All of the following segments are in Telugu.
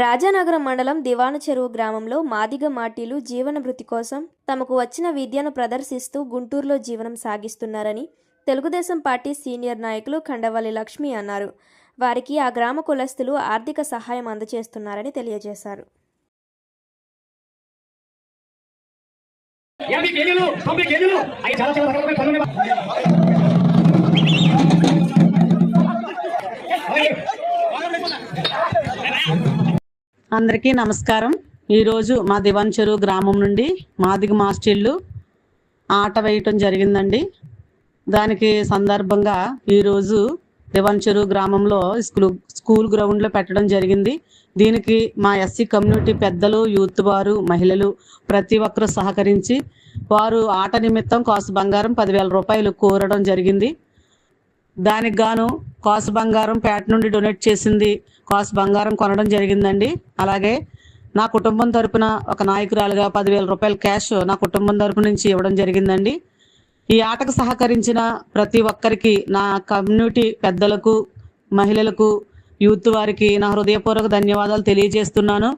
రాజానగరం మండలం దివాన చెరువు గ్రామంలో మాదిగ మాటీలు జీవన భృతి కోసం తమకు వచ్చిన విద్యను ప్రదర్శిస్తూ గుంటూరులో జీవనం సాగిస్తున్నారని తెలుగుదేశం పార్టీ సీనియర్ నాయకులు ఖండవల్లి లక్ష్మి అన్నారు. వారికి ఆ గ్రామ కులస్తులు ఆర్థిక సహాయం అందజేస్తున్నారని తెలియజేశారు. యాభై కేజీలు తొంభై కేజీలు అవి చాలా చాలా అందరికీ నమస్కారం. ఈరోజు మా దివన్ చెరువు గ్రామం నుండి మాదిగ మాస్టిళ్ళు ఆట వేయటం జరిగిందండి. దానికి సందర్భంగా ఈరోజు దివాన్ చెరువు గ్రామంలో స్కూల్ స్కూల్ గ్రౌండ్లో పెట్టడం జరిగింది. దీనికి మా ఎస్సీ కమ్యూనిటీ పెద్దలు యూత్ వారు మహిళలు ప్రతి ఒక్కరూ సహకరించి వారు ఆట నిమిత్తం కాసు బంగారం పదివేల రూపాయలు కోరడం జరిగింది. దానికి గాను కాసు బంగారం పేట నుండి డొనేట్ చేసింది. కాసు బంగారం కొనడం జరిగిందండి. అలాగే నా కుటుంబం తరపున ఒక నాయకురాలుగా పదివేల రూపాయల క్యాష్ నా కుటుంబం తరపు నుంచి ఇవ్వడం జరిగిందండి. ఈ ఆటకు సహకరించిన ప్రతి ఒక్కరికి నా కమ్యూనిటీ పెద్దలకు మహిళలకు యూత్ వారికి నా హృదయపూర్వక ధన్యవాదాలు తెలియజేస్తున్నాను.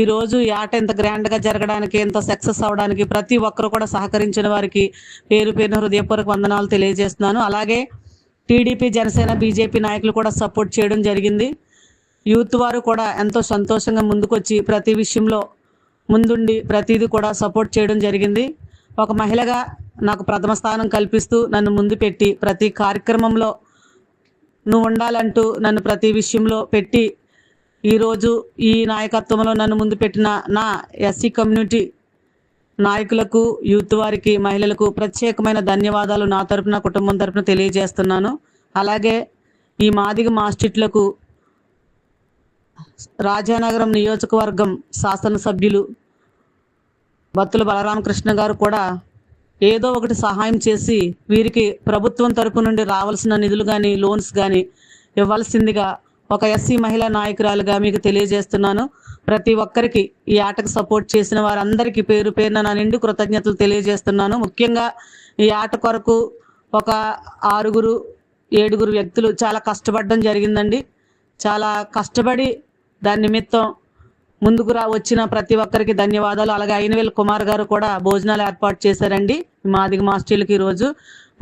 ఈరోజు ఈ ఆట ఇంత గ్రాండ్గా జరగడానికి ఇంత సక్సెస్ అవడానికి ప్రతి ఒక్కరు కూడా సహకరించిన వారికి పేరు పేరున హృదయపూర్వక వందనాలు తెలియజేస్తున్నాను. అలాగే టీడీపీ జనసేన బీజేపీ నాయకులు కూడా సపోర్ట్ చేయడం జరిగింది. యూత్ వారు కూడా ఎంతో సంతోషంగా ముందుకొచ్చి ప్రతి విషయంలో ముందుండి ప్రతిదీ కూడా సపోర్ట్ చేయడం జరిగింది. ఒక మహిళగా నాకు ప్రథమ స్థానం కల్పిస్తూ నన్ను ముందు పెట్టి ప్రతి కార్యక్రమంలో నువ్వు ఉండాలంటూ నన్ను ప్రతి విషయంలో పెట్టి ఈరోజు ఈ నాయకత్వంలో నన్ను ముందు పెట్టిన నా ఎస్సీ కమ్యూనిటీ నాయకులకు యూత్ వారికి మహిళలకు ప్రత్యేకమైన ధన్యవాదాలు నా తరపున కుటుంబం తరపున తెలియజేస్తున్నాను. అలాగే ఈ మాదిగ మాస్టిట్లకు రాజానగరం నియోజకవర్గం శాసనసభ్యులు బత్తుల బలరామకృష్ణ గారు కూడా ఏదో ఒకటి సహాయం చేసి వీరికి ప్రభుత్వం తరపు నుండి రావాల్సిన నిధులు కానీ లోన్స్ కానీ ఇవ్వాల్సిందిగా ఒక ఎస్సీ మహిళా నాయకురాలుగా మీకు తెలియజేస్తున్నాను. ప్రతి ఒక్కరికి ఈ ఆటకు సపోర్ట్ చేసిన వారందరికీ పేరు పేరున నా నిండు కృతజ్ఞతలు తెలియజేస్తున్నాను. ముఖ్యంగా ఈ ఆట కొరకు ఒక ఆరుగురు ఏడుగురు వ్యక్తులు చాలా కష్టపడడం జరిగిందండి. చాలా కష్టపడి దాని నిమిత్తం ముందుకు రా వచ్చిన ప్రతి ఒక్కరికి ధన్యవాదాలు. అలాగే అయినవేల్ కుమార్ గారు కూడా భోజనాలు ఏర్పాటు చేశారండి. మాదిగ మాస్టర్లకి ఈరోజు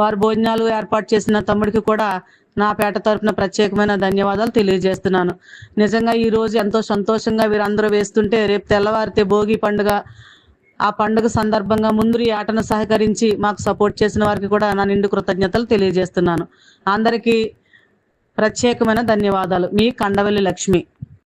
వారు భోజనాలు ఏర్పాటు చేసిన తమ్ముడికి కూడా నా పేట తరపున ప్రత్యేకమైన ధన్యవాదాలు తెలియజేస్తున్నాను. నిజంగా ఈ రోజు ఎంతో సంతోషంగా వీరందరూ వేస్తుంటే రేపు తెల్లవారితే భోగి పండుగ. ఆ పండుగ సందర్భంగా ముందు ఈ ఆటను సహకరించి మాకు సపోర్ట్ చేసిన వారికి కూడా నా నిండు కృతజ్ఞతలు తెలియజేస్తున్నాను. అందరికీ ప్రత్యేకమైన ధన్యవాదాలు. మీ కండవల్లి లక్ష్మి.